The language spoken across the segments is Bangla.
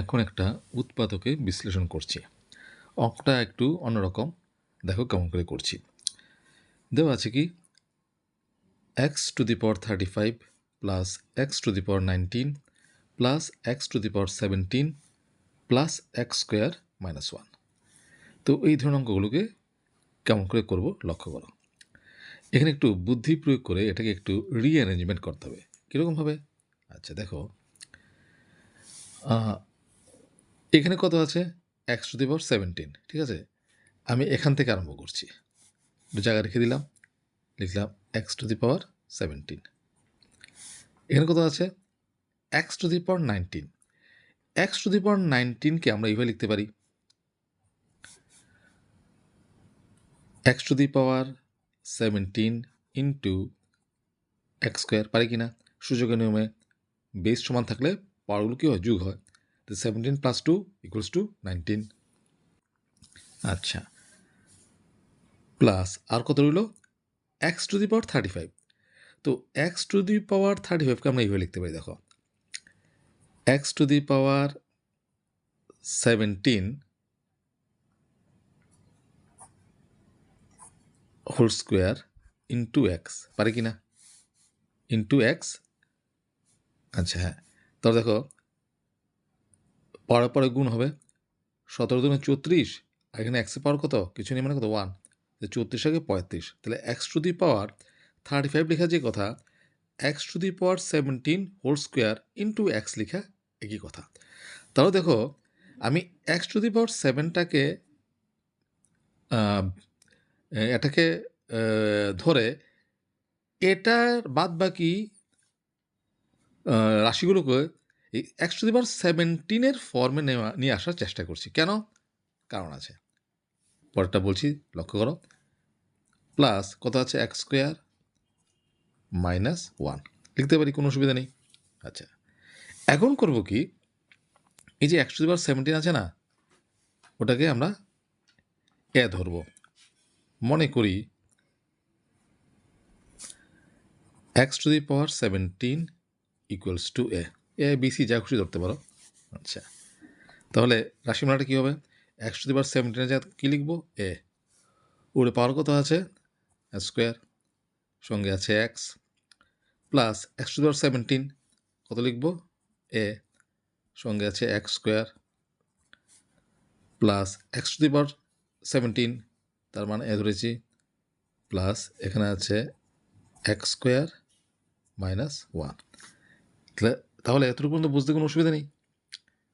এখন একটা উৎপাদকে বিশ্লেষণ করছি। অঙ্কটা একটু অন্যরকম। দেখো কেমন করে করছি। দেওয়া আছে কি x to the power thirty five plus x to the power nineteen plus x to the power seventeen plus x square minus one তো এই ধরনের অঙ্কগুলোকে কেমন করে করব লক্ষ্য করো। এখানে একটু বুদ্ধি প্রয়োগ করে এটাকে একটু রিঅ্যারেঞ্জমেন্ট করতে হবে। কীরকমভাবে আচ্ছা দেখো এখানে কত আছে? এক্স টু দি সেভেন্টিন ঠিক আছে? আমি এখান থেকে আরম্ভ করছি। একটু জায়গা রেখে দিলাম। লিখলাম x to the power seventeen এখানে কত আছে? X to the power nineteen x to the power নাইনটিনকে আমরা এইভাবে লিখতে পারি? X to the power seventeen into x square পারি কি না সূচকের নিয়মে বেস সমান থাকলে পাওয়ারগুলো কী হয়? যুগ হয়। তো seventeen plus two equals to nineteen আচ্ছা। প্লাস আর কত রইল? X to the power thirty five তো x to the power thirty ফাইভকে আমরা এইভাবে লিখতে পারি, দেখো। X to the power seventeen whole square into x পারে কি না? ইন্টু এক্স আচ্ছা হ্যাঁ। তাহলে দেখো পরে পরে গুণ হবে। সতেরো দিনে চৌত্রিশ, আর এখানে এক্সের পাওয়ার কত? কিছু নেই মানে কত? ওয়ান চৌত্রিশ আগে পঁয়ত্রিশ। তাহলে x to the power thirty five লেখা যে কথা x to the power seventeen whole square into x লেখা একই কথা। তাহলে দেখো, আমি এক্স টু দি পাওয়ার সেভেনটাকে এটাকে ধরে এটার বাদ বাকি রাশিগুলোকে এই এক্স টু দি পাওয়ার সেভেন্টিনের ফর্মে নেওয়া, নিয়ে আসার চেষ্টা করছি। কেন? কারণ আছে। পরেরটা বলছি, লক্ষ্য করো। প্লাস কত আছে? এক্স স্কোয়ার মাইনাস ওয়ান লিখতে পারি, কোনো অসুবিধা নেই। আচ্ছা। এখন করব কি? এই যে একশো বার সেভেন্টিন আছে না? ওটাকে আমরা এ ধরবো। মনে করি x to the power seventeen equals to a a, b, c, যা খুশি ধরতে পারো। আচ্ছা। তাহলে রাশিমালাটা কী হবে? এক্স টু দি পাওয়ার সেভেন্টিনের যা কী লিখব? এ। ওর পাওয়ার কত আছে? স্কোয়ার সঙ্গে আছে x plus x to the power seventeen কত লিখব? এ। সঙ্গে আছে x square plus x to seventeen তার মানে এ ধরেছি প্লাস এখানে আছে এক্স স্কোয়ার মাইনাস ওয়ান তাহলে এতটুকু পর্যন্ত বুঝতে কোনো অসুবিধা নেই।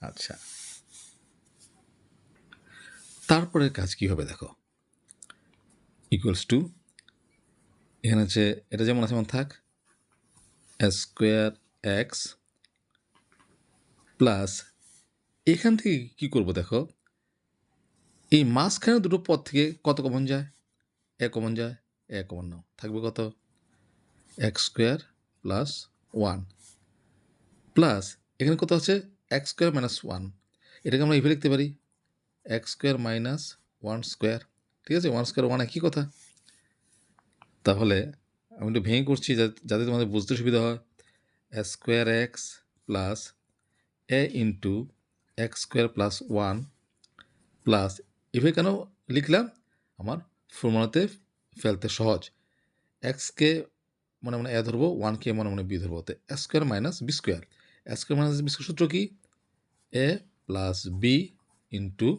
আচ্ছা। তারপরের কাজ কি হবে দেখো? ইকুয়ালস টু এখানে আছে এটা যেমন আছে যেমন থাক। স্কোয়ার এক্স প্লাস এখান থেকে কি করব দেখো? এই মাঝখানে দুটো পদ থেকে কত কমন যায়? এ কমন যায় এ কমন নাও। থাকবে কত? X square plus one plus এখানে কত আছে? এক্স স্কোয়ার মাইনাস ওয়ান এটাকে আমরা এইভাবে লিখতে পারি। X square minus one square ঠিক আছে? ওয়ান স্কোয়ার ওয়ান একই কথা? তাহলে আমি একটু ভেঙে করছি যাতে তোমাদের বুঝতে সুবিধা হয়। Square x plus a into x square plus one plus এভাবে কেন লিখলাম? আমার ফর্মুলাতে ফেলতে সহজ। এক্সকে মনে মনে এ ধরবো ওয়ানকে মনে মনে বি ধরবো। তো square minus b square square minus b সূত্র কি? A plus b into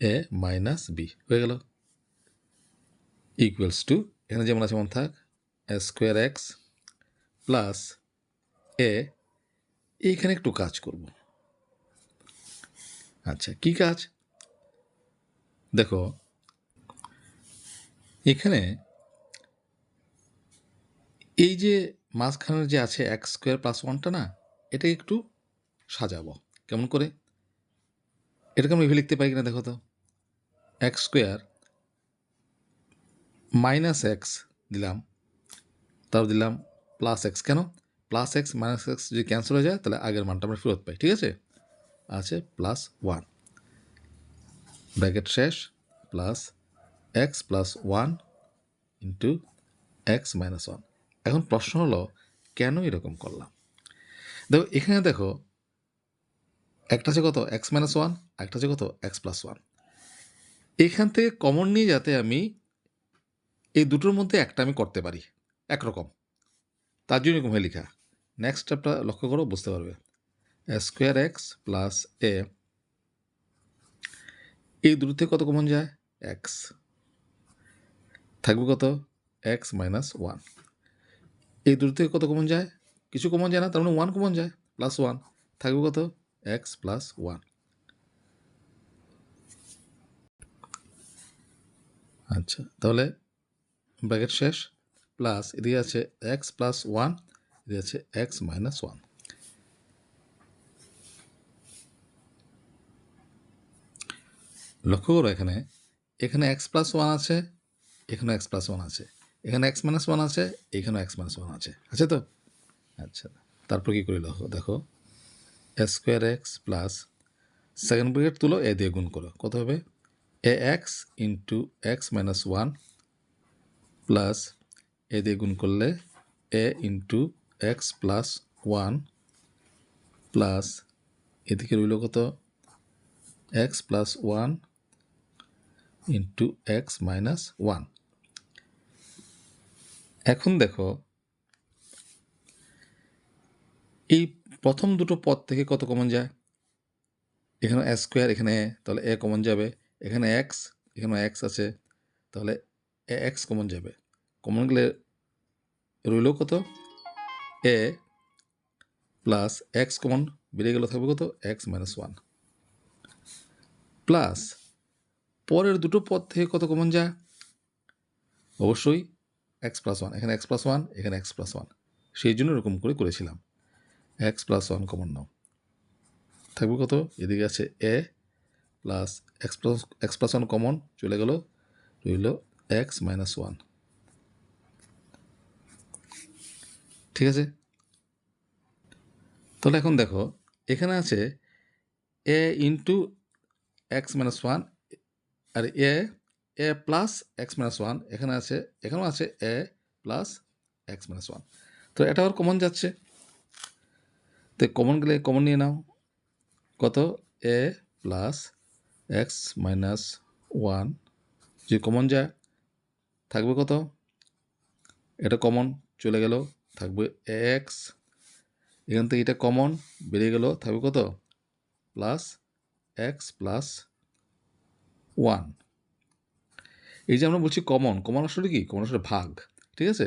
a minus b হয়ে গেল। ইকুয়ালস টু এখানে যেমন আছে যেমন থাক স্কোয়ার এক্স প্লাস এ এইখানে একটু কাজ করব। আচ্ছা কি কাজ? দেখো, এখানে এই যে মাঝখানের যে আছে এক্স স্কোয়ার প্লাস ওয়ানটা না এটা একটু সাজাবো। কেমন করে? এটাকে আমি এভাবে লিখতে পারি কিনা দেখো তো। এক্স স্কোয়ার মাইনাস এক্স দিলাম তারপর দিলাম প্লাস এক্স কেন? প্লাস এক্স মাইনাস এক্স যদি ক্যান্সেল হয়ে যায়, তাহলে আগের মানটা আমরা ফেরত পাই, ঠিক আছে? আছে প্লাস ওয়ান ব্র্যাকেট শেষ plus x plus one into x minus one এখন প্রশ্ন হলো, কেন এরকম করলাম? দেখো, এখানে দেখো, একটা আছে কত? এক্স মাইনাস ওয়ান একটা আছে কত? এক্স প্লাস ওয়ান এখান থেকে কমন নিয়ে যাতে আমি এই দুটোর মধ্যে একটা আমি করতে পারি, একরকম। তার জন্য এরকম হয়ে লেখা। নেক্সট স্টেপটা লক্ষ্য করো, বুঝতে পারবে। স্কোয়ার এক্স প্লাস এ এই দুটো থেকে কত কমন যায়? এক্স থাকবে কত? এক্স মাইনাস ওয়ান এই দুটো থেকে কত কমন যায়? কিছু কমন যায় না, তার মানে ওয়ান কমন যায় প্লাস ওয়ান থাকবে কত? এক্স প্লাস ওয়ান আচ্ছা তাহলে ব্র্যাকেট শেষ প্লাস এদিকে আছে এক্স প্লাস ওয়ান এদিকে আছে এক্স মাইনাস ওয়ান লক্ষ্য করো এখানে এখানে এক্স প্লাস ওয়ান আছে এখানে এক্স প্লাস ওয়ান আছে। এখানে এক্স মাইনাস ওয়ান আছে, এখানেও এক্স মাইনাস ওয়ান আছে। আছে তো? আচ্ছা তারপর কী করি দেখো দেখো square x plus second bracket তুলো এ দিয়ে গুণ করো। কত হবে? A x into x minus one plus a দিয়ে গুণ করলে a into x plus one plus এদিকে রইল কত? X plus one into x minus one এখন দেখো, এই প্রথম দুটো পদ থেকে কত কমন যায়? এখানে এ স্কোয়ার এখানে এ তাহলে এ কমন যাবে। এখানে এক্স এখানে এক্স আছে, তাহলে এ এক্স কমন যাবে। কমন গেলে রইল কত? এ প্লাস এক্স কমন বেরিয়ে গেল থাকবে কত? এক্স মাইনাস ওয়ান প্লাস পরের দুটো পদ থেকে কত কমন যায়? অবশ্যই এক্স প্লাস ওয়ান এখানে এক্স প্লাস ওয়ান এখানে এক্স প্লাস ওয়ান সেই জন্য এরকম করে করেছিলাম। এক্স প্লাস ওয়ান কমন নাও থাকবে কত? এদিকে আছে a plus x plus x plus one common চলে গেল, রইল এক্স মাইনাস ওয়ান ঠিক আছে? তাহলে এখন দেখো, এখানে আছে a into x minus one R a a plus x minus one এখানে আছে, এখানেও আছে a plus x minus one তো এটা আবার কমন যাচ্ছে। তো কমন গেলে কমন নিয়ে নাও। কত? A plus x minus one যদি কমন যায়, থাকবে কত? এটা কমন চলে গেল, থাকবে এক্স এখান থেকে এটা কমন বেরিয়ে গেল, থাকবে কত? প্লাস এক্স প্লাস ওয়ান এই যে আমরা বলছি কমন কমন আসলে কি? কমন আসলে ভাগ, ঠিক আছে?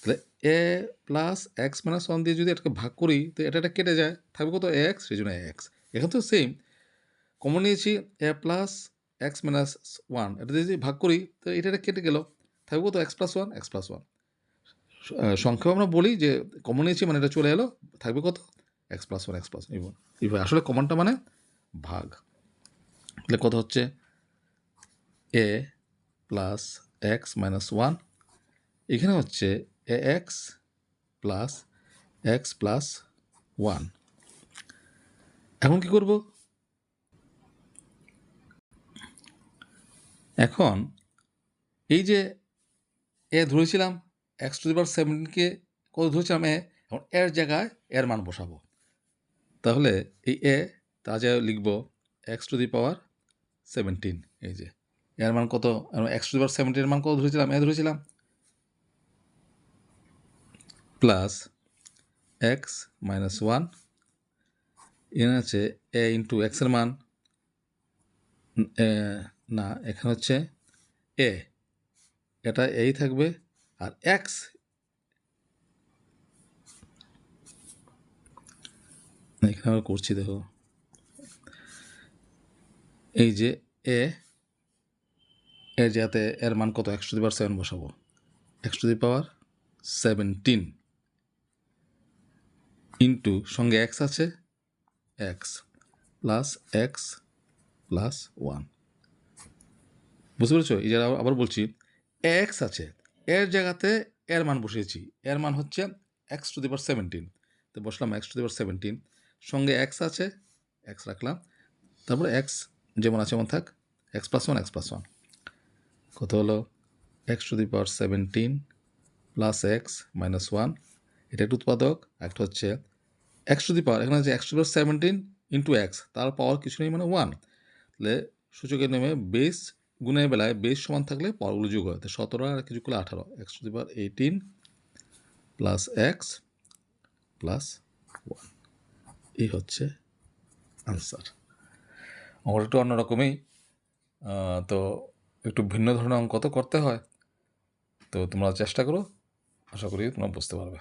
তাহলে a plus x minus one দিয়ে যদি এটাকে ভাগ করি, তো এটা এটা কেটে যায়, থাকবে কত? এক্স সেই জন্য এক্স এখানে তো সেম কমন নিয়েছি a plus x minus one এটা দিয়ে যদি ভাগ করি, তো এটা এটা কেটে গেল। থাকবে কত? X plus one x plus one সংক্ষেপে আমরা বলি যে কমন নিয়েছি মানে এটা চলে এলো, থাকবে কত? X plus one x plus one এইভাবে আসলে কমনটা মানে ভাগ। তাহলে কত হচ্ছে? A plus x minus one এখানে হচ্ছে a x plus x plus one এখন কি করব? এখন এই যে এ ধরেছিলাম এক্স টু দি পাওয়ার সেভেন্টিনকে কত ধরেছিলাম এ? এখন এর জায়গায় এর মান বসাবো। তাহলে এই এ তা যা লিখব x to the power seventeen এই যে। এর মান কত? এক্স টু দি পাওয়ার সেভেন্টিনের মান কত ধরেছিলাম? এ ধরেছিলাম? প্লাস এক্স মাইনাস ওয়ান এখানে আছে এ ইন্টু এক্সের মান না, এখানে হচ্ছে এ এটা এই থাকবে, আর এক্স এখানে করছি, দেখো, এই যে এ এর যাতে এর মান কত? একশো দি পাওয়ার সেভেন বসাবো। X to the power seventeen into সঙ্গে এক্স আছে x plus x plus one বুঝতে পেরেছ? এই যারা আবার বলছি এক্স আছে, এর জায়গাতে এর মান বসিয়েছি। এর মান হচ্ছে x to the power seventeen তো বসলাম x to the power seventeen সঙ্গে এক্স আছে এক্স রাখলাম। তারপরে এক্স যেমন আছে এমন থাক। X plus one x plus one কত হলো? X to the power seventeen plus x minus one এটা একটা উৎপাদক একটা হচ্ছে এক্স টু দি পাওয়ার এখানে আছে x to the power seventeen into x তার পাওয়ার কিছু নেই মানে ওয়ান তাহলে সূচকের নেমে বেস গুণের বেলায় বেস সমান থাকলে পাওয়ারগুলো যোগ হয়, তো সতেরো আর কিছু করলে আঠারো x to the power eighteen plus x plus one এই হচ্ছে আনসার অঙ্কটা একটু অন্যরকমই তো একটু ভিন্ন ধরনের অঙ্ক তো করতে হয়। তো তোমরা চেষ্টা করো। আশা করি তোমরা বুঝতে পারবে।